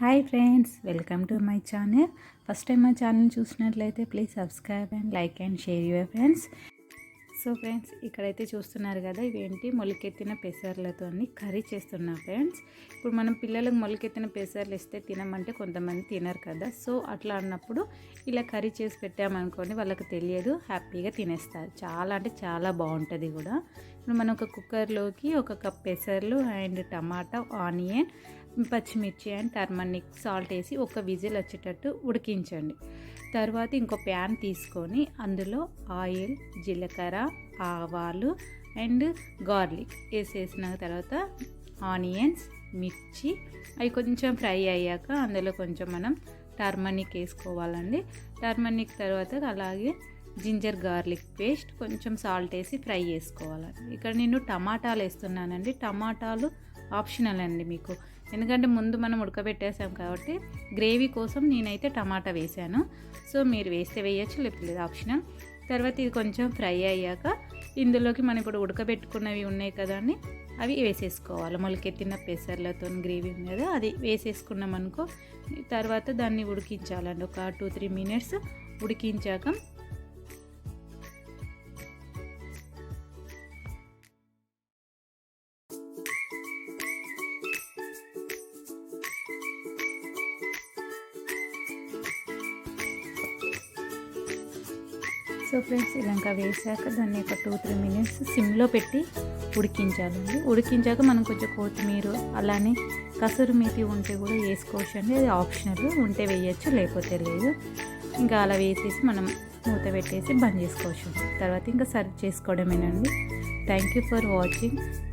Hi friends welcome to my channel. First time మా channel చూసినట్లయితే please subscribe and like and share your friends. So friends ఇక్కడైతే చూస్తున్నారు కదా ఇవేంటి? మొలకెత్తిన పెసర్లతో కర్రీ చేస్తున్నా ఫ్రెండ్స్. ఇప్పుడు మనం పిల్లలకు మొలకెత్తిన పెసర్లు ఇస్తే తినమంటే కొంతమంది తినరు కదా. సో అట్లా అన్నప్పుడు ఇలా కర్రీ చేసి పెట్టామనుకోండి వాళ్ళకి తెలియదు హ్యాపీగా తినేస్తారు. చాలా అంటే చాలా బాగుంటుంది కూడా. ఇప్పుడు మనం ఒక కుక్కర్లోకి ఒక కప్ పెసర్లు అండ్ టమాటా ఆనియన్ పచ్చిమిర్చి అండ్ టర్మనిక్ సాల్ట్ వేసి ఒక విజిల్ వచ్చేటట్టు ఉడికించండి. తర్వాత ఇంకో ప్యాన్ తీసుకొని అందులో ఆయిల్ జీలకర్ర ఆవాలు అండ్ గార్లిక్ వేసేసిన తర్వాత ఆనియన్స్ మిర్చి. అవి కొంచెం ఫ్రై అయ్యాక అందులో కొంచెం మనం టర్మనిక్ వేసుకోవాలండి. టర్మనిక్ తర్వాత అలాగే జింజర్ గార్లిక్ పేస్ట్ కొంచెం సాల్ట్ వేసి ఫ్రై చేసుకోవాలండి ఇక్కడ నేను టమాటాలు వేస్తున్నానండి. టమాటాలు ఆప్షనల్ అండి మీకు. ఎందుకంటే ముందు మనం ఉడకబెట్టేసాం కాబట్టి గ్రేవీ కోసం నేనైతే టమాటా వేసాను. సో మీరు వేస్తే వేయచ్చు లేకపోతే ఆప్షనల్. తర్వాత ఇది కొంచెం ఫ్రై అయ్యాక ఇందులోకి మనం ఇప్పుడు ఉడకబెట్టుకున్నవి ఉన్నాయి కదా అని అవి వేసేసుకోవాలి. మొలకెత్తిన పెసర్లతో గ్రేవీ ఉంది కదా అది వేసేసుకున్నాం అనుకో తర్వాత దాన్ని ఉడికించాలండి. ఒక టూ త్రీ మినిట్స్ ఉడికించాక సో ఫ్రెండ్స్ ఇలాంక వేసాక దాన్ని ఒక టూ త్రీ మినిట్స్ సిమ్లో పెట్టి ఉడికించాలండి ఉడికించాక మనం కొంచెం కొత్తిమీర అలానే కసూరు మేతి ఉంటే కూడా వేసుకోవచ్చు అండి అది ఆప్షనల్. ఉంటే వేయచ్చు లేకపోతే లేదు. ఇంకా అలా వేసేసి మనం మూత పెట్టేసి బంద్ చేసుకోవచ్చు. తర్వాత ఇంకా serve చేసుకోవడమేనండి. Thank you for watching.